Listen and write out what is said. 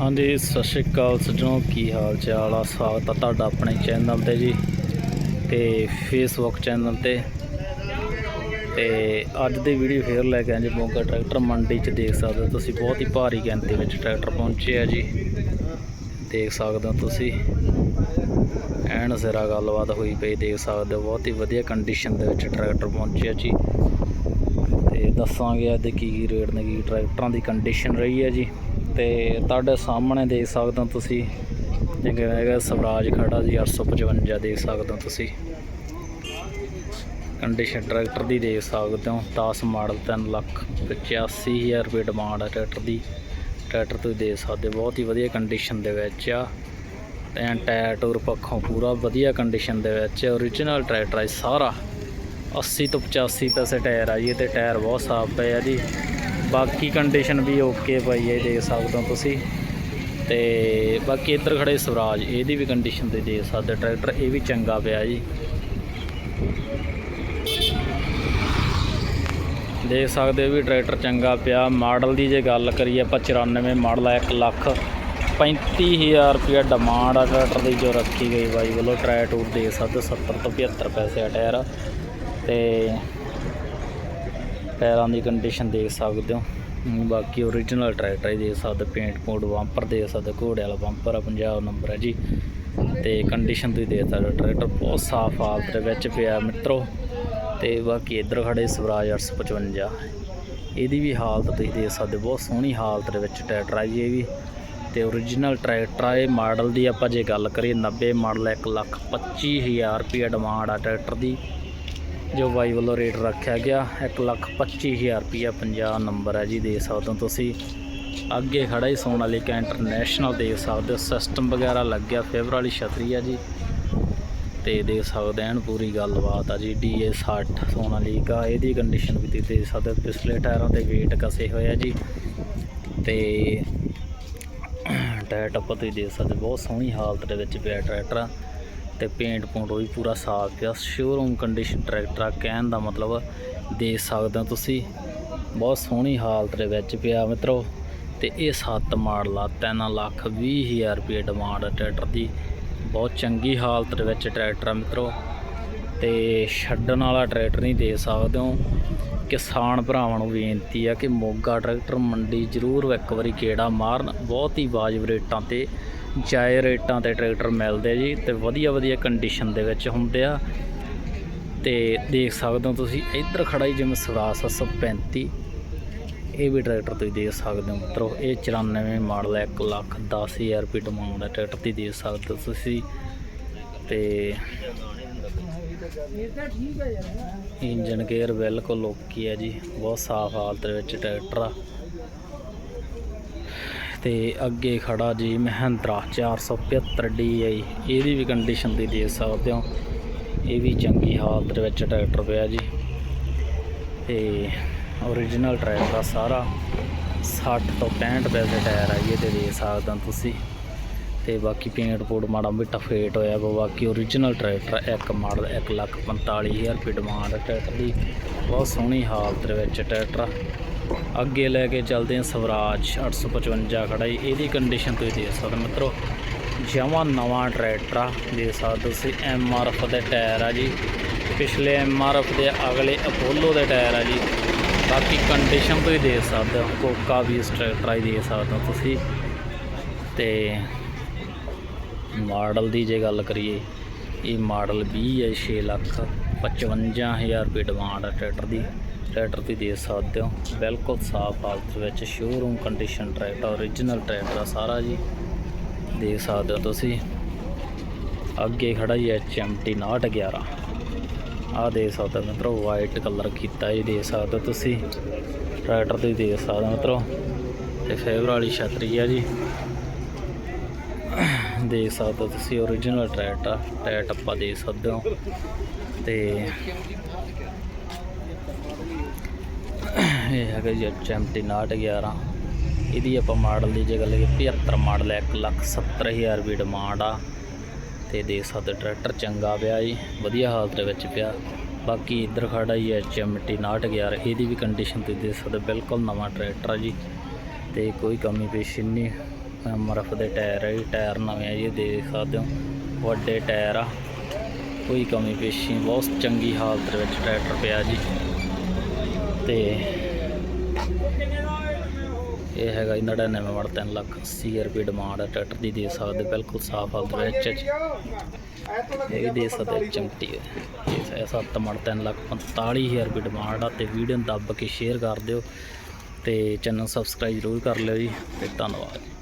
ਹਾਂਜੀ, ਸਤਿ ਸ਼੍ਰੀ ਅਕਾਲ ਸੱਜਣੋ, ਕੀ ਹਾਲ ਚਾਲ ਆ? ਸਵਾਗਤ ਆ ਤੁਹਾਡਾ ਆਪਣੇ ਚੈਨਲ ਤੇ ਜੀ ਤੇ ਫੇਸਬੁੱਕ ਚੈਨਲ ਤੇ। ਤੇ ਅੱਜ ਦੀ ਵੀਡੀਓ ਫੇਰ ਲੈ ਕੇ ਆਏ ਜੀ ਮੋਗਾ ਟਰੈਕਟਰ ਮੰਡੀ 'ਚ, ਦੇਖ ਸਕਦੇ ਹੋ ਤੁਸੀਂ, ਬਹੁਤ ਹੀ ਭਾਰੀ ਗਿਣਤੀ ਵਿੱਚ ਟਰੈਕਟਰ ਪਹੁੰਚੇ ਆ ਜੀ। ਦੇਖ ਸਕਦੇ ਹੋ ਤੁਸੀਂ, ਐਨ ਸਿਰਾ ਗੱਲਬਾਤ ਹੋਈ ਪਈ, ਦੇਖ ਸਕਦੇ ਹੋ, ਬਹੁਤ ਹੀ ਵਧੀਆ ਕੰਡੀਸ਼ਨ ਦੇ ਵਿੱਚ ਟਰੈਕਟਰ ਪਹੁੰਚਿਆ ਜੀ। ਤੇ ਦੱਸਾਂਗੇ ਅੱਜ ਕੀ ਕੀ ਰੇਟ ਨੇ, ਕੀ ਟਰੈਕਟਰਾਂ ਦੀ ਕੰਡੀਸ਼ਨ ਰਹੀ ਹੈ ਜੀ। ਤੇ ਤੁਹਾਡੇ ਸਾਹਮਣੇ ਦੇਖ ਸਕਦੇ ਹੋ ਤੁਸੀਂ ਜਿਵੇਂ ਹੈਗਾ ਸਵਰਾਜ ਖੜਾ ਜੀ 855 ਦੇਖ ਸਕਦੇ ਹੋ ਤੁਸੀਂ। ਕੰਡੀਸ਼ਨ ਟਰੈਕਟਰ ਦੀ ਦੇਖ ਸਕਦੇ ਹੋ 10 ਮਾਡਲ 3 ਲੱਖ 85000 ਰੁਪਏ ਡਿਮਾਂਡ ਹੈ ਟਰੈਕਟਰ ਦੀ। ਟਰੈਕਟਰ ਤੁਸੀਂ ਦੇਖ ਸਕਦੇ ਹੋ, ਬਹੁਤ ਹੀ ਵਧੀਆ ਕੰਡੀਸ਼ਨ ਦੇ ਵਿੱਚ ਆ। ਤੇ ਟਾਇਰ ਟੂਰ ਪੱਖੋਂ ਪੂਰਾ ਵਧੀਆ ਕੰਡੀਸ਼ਨ ਦੇ ਵਿੱਚ ਓਰੀਜਨਲ ਟਰੈਕਟਰ ਹੈ ਸਾਰਾ। 80 ਤੋਂ 85 ਪੈਸੇ ਟਾਇਰ ਆ ਜੀ ਤੇ ਟਾਇਰ ਬਹੁਤ ਸਾਫ਼ ਪਏ ਆ ਜੀ। ਬਾਕੀ ਕੰਡੀਸ਼ਨ ਵੀ ਓਕੇ ਪਈ ਹੈ ਦੇਖ ਸਕਦੇ ਹੋ ਤੁਸੀਂ। ਤੇ ਬਾਕੀ ਇੱਧਰ ਖੜੇ ਸਵਰਾਜ, ਇਹਦੀ ਵੀ ਕੰਡੀਸ਼ਨ ਤੇ ਦੇਖ ਸਕਦੇ ਟਰੈਕਟਰ ਇਹ ਵੀ ਚੰਗਾ ਪਿਆ ਜੀ। ਦੇਖ ਸਕਦੇ ਹੋ ਵੀ ਟਰੈਕਟਰ ਚੰਗਾ ਪਿਆ। ਮਾਡਲ ਦੀ ਜੇ ਗੱਲ ਕਰੀਏ ਆਪਾਂ 94 ਮਾਡਲ ਆ 1 ਲੱਖ 35000 ਰੁਪਏ ਡਿਮਾਂਡ ਆ ਟਰੈਕਟਰ ਦੀ, ਜੋ ਰੱਖੀ ਗਈ ਬਾਈ ਵੱਲੋਂ ਟਰੈਕ ਟੂਰ ਦੇ ਸਕਦੇ 70 ਤੋਂ 75 ਪੈਸੇ ਆ ਟਾਇਰ। ਤੇ ਟਾਇਰਾਂ ਦੀ ਕੰਡੀਸ਼ਨ ਦੇਖ ਸਕਦੇ ਹੋ। ਬਾਕੀ ਓਰੀਜਨਲ ਟਰੈਕਟਰ ਹੀ ਦੇਖ ਸਕਦੇ ਪੇਂਟ ਪੂੰਟ ਬੰਪਰ ਦੇਖ ਸਕਦੇ ਘੋੜੇ ਵਾਲਾ ਬੰਪਰ ਆ ਪੰਜਾਬ ਨੰਬਰ ਹੈ ਜੀ। ਤੇ ਕੰਡੀਸ਼ਨ ਤੁਸੀਂ ਦੇਖ ਸਕਦੇ ਹੋ, ਟਰੈਕਟਰ ਬਹੁਤ ਸਾਫ਼ ਹਾਲਤ ਦੇ ਵਿੱਚ ਪਿਆ ਮਿੱਤਰੋ। ਤੇ ਬਾਕੀ ਇੱਧਰ ਖੜੇ ਸਵਰਾਜ 855 ਇਹਦੀ ਵੀ ਹਾਲਤ ਤੁਸੀਂ ਦੇਖ ਸਕਦੇ ਹੋ, ਬਹੁਤ ਸੋਹਣੀ ਹਾਲਤ ਦੇ ਵਿੱਚ ਟਰੈਕਟਰ ਆ ਜੀ ਇਹ ਵੀ। ਤੇ ਓਰੀਜਨਲ ਟਰੈਕਟਰ ਆ ਇਹ ਮਾਡਲ ਦੀ ਆਪਾਂ ਜੇ ਗੱਲ ਕਰੀਏ 90 ਮਾਡਲ 1 ਲੱਖ 25000 ਰੁਪਏ ਡਿਮਾਂਡ ਆ ਟਰੈਕਟਰ ਦੀ। ਜੋ ਬਾਈ ਵੱਲੋਂ ਰੇਟ ਰੱਖਿਆ ਗਿਆ 1 ਲੱਖ 25000 ਰੁਪਏ 50 ਨੰਬਰ ਹੈ ਜੀ ਦੇ ਸਕਦੇ ਹੋ ਤੁਸੀਂ। ਅੱਗੇ ਖੜਾ ਹੀ ਸੋਨ ਵਾਲੀ ਸੋਨਾਲੀਕਾ ਇੰਟਰਨੈਸ਼ਨਲ ਦੇਖ ਸਕਦੇ ਹੋ ਸਿਸਟਮ ਵਗੈਰਾ ਲੱਗਿਆ ਫੇਵਰ ਵਾਲੀ ਛਤਰੀ ਆ ਜੀ। ਤੇ ਦੇਖ ਸਕਦੇ ਐਨ ਪੂਰੀ ਗੱਲਬਾਤ ਆ ਜੀ ਡੀਏ 60 ਸੋਨਾਲੀਕਾ ਇਹਦੀ ਕੰਡੀਸ਼ਨ ਵੀ ਤੁਸੀਂ ਦੇਖ ਸਕਦੇ ਹੋ, ਪਿਛਲੇ ਟਾਇਰਾਂ ਤੇ weight ਕਸੇ ਹੋਏ ਆ ਜੀ। ਤੇ ਟਾਇਰ ਟੱਪਾ ਤੁਸੀਂ ਦੇਖ ਸਕਦੇ ਬਹੁਤ ਸੋਹਣੀ ਹਾਲਤ ਦੇ ਵਿੱਚ ਪਿਆ ਟਰੈਕਟਰ ਆ। ਤੇ ਪੇਂਟ ਪੂੰਟ ਉਹ ਵੀ ਪੂਰਾ ਸਾਫ਼ ਪਿਆ। ਸ਼ੋਰੂਮ ਕੰਡੀਸ਼ਨ ਟਰੈਕਟਰ ਆ, ਕਹਿਣ ਦਾ ਮਤਲਬ ਦੇਖ ਸਕਦੇ ਹੋ ਤੁਸੀਂ। ਬਹੁਤ ਸੋਹਣੀ ਹਾਲਤ ਦੇ ਵਿੱਚ ਪਿਆ ਮਿੱਤਰੋ। ਤੇ ਇਹ 7 ਮਾਡਲ ਆ 3 ਲੱਖ 20 ਹਜ਼ਾਰ ਰੁਪਏ ਡਿਮਾਂਡ ਟਰੈਕਟਰ ਦੀ। ਬਹੁਤ ਚੰਗੀ ਹਾਲਤ ਦੇ ਵਿੱਚ ਟਰੈਕਟਰ ਆ ਮਿੱਤਰੋ। ਤੇ ਛੱਡਣ ਵਾਲਾ ਟਰੈਕਟਰ ਨਹੀਂ ਦੇ ਸਕਦੇ ਹੋ। ਕਿਸਾਨ ਭਰਾਵਾਂ ਨੂੰ ਬੇਨਤੀ ਆ ਕਿ ਮੋਗਾ ਟਰੈਕਟਰ ਮੰਡੀ ਜ਼ਰੂਰ ਇੱਕ ਵਾਰੀ ਗੇੜਾ ਮਾਰਨ। ਬਹੁਤ ਹੀ ਵਾਜਬ ਰੇਟਾਂ ਤੇ ਜਾਇਜ਼ ਰੇਟਾਂ ਤੇ ਟਰੈਕਟਰ ਮਿਲਦੇ ਜੀ ਤੇ ਵਧੀਆ ਵਧੀਆ ਕੰਡੀਸ਼ਨ ਦੇ ਵਿੱਚ ਹੁੰਦੇ ਆ। ਤੇ ਦੇਖ ਸਕਦੇ ਹੋ ਤੁਸੀਂ, ਇੱਧਰ ਖੜਾ ਹੀ ਜਿਵੇਂ ਸਵਰਾਜ 735 ਇਹ ਵੀ ਟਰੈਕਟਰ ਤੁਸੀਂ ਦੇਖ ਸਕਦੇ ਹੋ ਮਿੱਤਰੋ, ਇਹ 94 ਮਾਡਲ ਹੈ 1 ਲੱਖ 10000 ਰੁਪਏ ਡਿਮਾਂਡ ਹੈ ਟਰੈਕਟਰ ਦੀ, ਦੇਖ ਸਕਦੇ ਹੋ ਤੁਸੀਂ। ਤੇ ਇੰਜਨ ਗੇਅਰ ਬਿਲਕੁਲ ਓਕੇ ਹੈ ਜੀ, ਬਹੁਤ ਸਾਫ਼ ਹਾਲਤ ਵਿੱਚ ਟਰੈਕਟਰ ਆ। ਤੇ ਅੱਗੇ ਖੜਾ ਜੀ ਮਹਿੰਦਰਾ 475 DI ਇਹਦੀ ਵੀ ਕੰਡੀਸ਼ਨ ਦੀ ਦੇਖ ਸਕਦੇ ਹੋ। ਇਹ ਵੀ ਚੰਗੀ ਹਾਲਤ ਦੇ ਵਿੱਚ ਟਰੈਕਟਰ ਪਿਆ ਜੀ। ਤੇ ਓਰੀਜਨਲ ਟਰੈਕਟਰ ਆ ਸਾਰਾ 60 ਤੋਂ 65 ਪੈਸੇ ਟਾਇਰ ਆ ਜੀ ਇਹਦੇ ਦੇਖ ਸਕਦੇ ਹੋ ਤੁਸੀਂ। ਤੇ ਬਾਕੀ ਪੇਂਟ ਪੂਟ ਮਾੜਾ ਮਿੱਟਾ ਫੇਟ ਹੋਇਆ ਵਾ। ਬਾਕੀ ਓਰੀਜਨਲ ਟਰੈਕਟਰ ਇੱਕ ਮਾਡਲ 1 ਲੱਖ 45000 ਰੁਪਏ ਡਿਮਾਂਡ ਟਰੈਕਟਰ ਦੀ। ਬਹੁਤ ਸੋਹਣੀ ਹਾਲਤ ਦੇ ਵਿੱਚ ਟਰੈਕਟਰ ਅੱਗੇ ਲੈ ਕੇ ਚੱਲਦੇ ਹਾਂ ਸਵਰਾਜ 855 ਖੜਾ ਜੀ। ਇਹਦੀ ਕੰਡੀਸ਼ਨ ਤੁਸੀਂ ਦੇਖ ਸਕਦੇ ਹੋ ਮਿੱਤਰੋ। ਜਮਾਂ ਨਵਾਂ ਟਰੈਕਟਰ ਆ, ਦੇਖ ਸਕਦੇ ਹੋ ਤੁਸੀਂ ਐਮ ਆਰ ਐਫ ਦੇ ਟਾਇਰ ਆ ਜੀ। ਪਿਛਲੇ ਐਮ ਆਰ ਐਫ ਦੇ ਅਗਲੇ ਅਪੋਲੋ ਦੇ ਟਾਇਰ ਆ ਜੀ। ਬਾਕੀ ਕੰਡੀਸ਼ਨ ਤੁਸੀਂ ਦੇਖ ਸਕਦੇ ਹੋ, ਕੋਕਾ ਵੀ ਇਸ ਟਰੈਕਟਰ ਆ ਦੇਖ ਸਕਦੇ ਹੋ ਤੁਸੀਂ। ਤੇ ਮਾਡਲ ਦੀ ਜੇ ਗੱਲ ਕਰੀਏ, ਇਹ ਮਾਡਲ 20 ਹੈ 6 ਲੱਖ। 55000 ਰੁਪਏ ਡਿਮਾਂਡ ਹੈ ਟਰੈਕਟਰ ਦੀ। ਟਰੈਕਟਰ ਤੁਸੀਂ ਦੇ ਸਕਦੇ ਹੋ, ਬਿਲਕੁਲ ਸਾਫ਼ ਹਾਲਤ ਵਿੱਚ showroom condition tractor original tractor ਆ ਸਾਰਾ ਜੀ। ਦੇਖ ਸਕਦੇ ਹੋ ਤੁਸੀਂ, ਅੱਗੇ ਖੜਾ ਜੀ HMT 911 ਆਹ ਦੇਖ ਸਕਦੇ ਹੋ ਮਿੱਤਰੋ ਵਾਈਟ ਕਲਰ ਕੀਤਾ ਜੀ, ਦੇਖ ਸਕਦੇ ਹੋ ਤੁਸੀਂ। ਟਰੈਕਟਰ ਤੁਸੀਂ ਦੇਖ ਸਕਦੇ ਹੋ ਮਿੱਤਰੋ, ਤੇ ਫੇਵਰ ਵਾਲੀ ਛਤਰੀ ਆ ਜੀ। ਦੇਖ ਸਕਦੇ ਹੋ ਤੁਸੀਂ ਓਰੀਜਨਲ ਟਰੈਕਟਰ ਟਾਇਰ ਆਪਾਂ ਦੇਖ ਸਕਦੇ ਹੋ। ਤੇ ਇਹ ਹੈਗਾ ਜੀ HMT 911 ਇਹਦੀ ਆਪਾਂ ਮਾਡਲ ਦੀ ਜੇ ਗੱਲ ਕਰੀਏ 75 ਮਾਡਲ ਹੈ 1 ਲੱਖ 70000 ਰੁਪਏ ਡਿਮਾਂਡ ਆ। ਤੇ ਦੇਖ ਸਕਦੇ ਹੋ ਟਰੈਕਟਰ ਚੰਗਾ ਪਿਆ ਜੀ ਵਧੀਆ ਹਾਲਤ ਦੇ ਵਿੱਚ ਪਿਆ। ਬਾਕੀ ਇੱਧਰ ਖੜਾ ਹੀ HMT 911 ਇਹਦੀ ਵੀ ਕੰਡੀਸ਼ਨ ਤੁਸੀਂ ਦੇਖ ਸਕਦੇ ਹੋ, ਬਿਲਕੁਲ ਨਵਾਂ ਟਰੈਕਟਰ ਆ ਜੀ। ਤੇ ਕੋਈ ਕਮੀ ਪੇਸ਼ੀ ਨਹੀਂ। ਐਮਆਰਐਫ ਦੇ ਟਾਇਰ ਹੈ ਜੀ ਟਾਇਰ ਨਵੇਂ ਆ ਜੀ ਦੇਖ ਸਕਦੇ ਹੋ। ਵੱਡੇ ਟਾਇਰ ਆ। ਕੋਈ ਕਮੀ ਪੇਸ਼ੀ ਬਹੁਤ ਚੰਗੀ ਹਾਲਤ ਵਿੱਚ ਟਰੈਕਟਰ ਪਿਆ ਜੀ। ਤੇ ਇਹ ਹੈਗਾ ਜੀ 99 ਵਾਲਾ 3 ਲੱਖ 80 ਰੁਪਏ ਡਿਮਾਂਡ ਹੈ, ਟਰੈਕਟਰ ਦੀ ਦੇ ਸਕਦੇ, ਬਿਲਕੁਲ ਸਾਫ਼ ਹਾਲਤ ਵਿੱਚ ਜੀ। ਇਹ ਵੀ ਦੇ ਸਕਦੇ ਚਮਟੀ ਹੈ। ਇਹ ਹੈ 7 ਮੜ 3 ਲੱਖ 45000 ਰੁਪਏ ਡਿਮਾਂਡ ਆ ਤੇ ਵੀਡੀਓ ਨੂੰ ਦੱਬ ਕੇ ਸ਼ੇਅਰ ਕਰ ਦਿਓ ਤੇ ਚੈਨਲ ਸਬਸਕ੍ਰਾਈਬ ਜ਼ਰੂਰ ਕਰ ਲਿਓ ਜੀ, ਤੇ ਧੰਨਵਾਦ।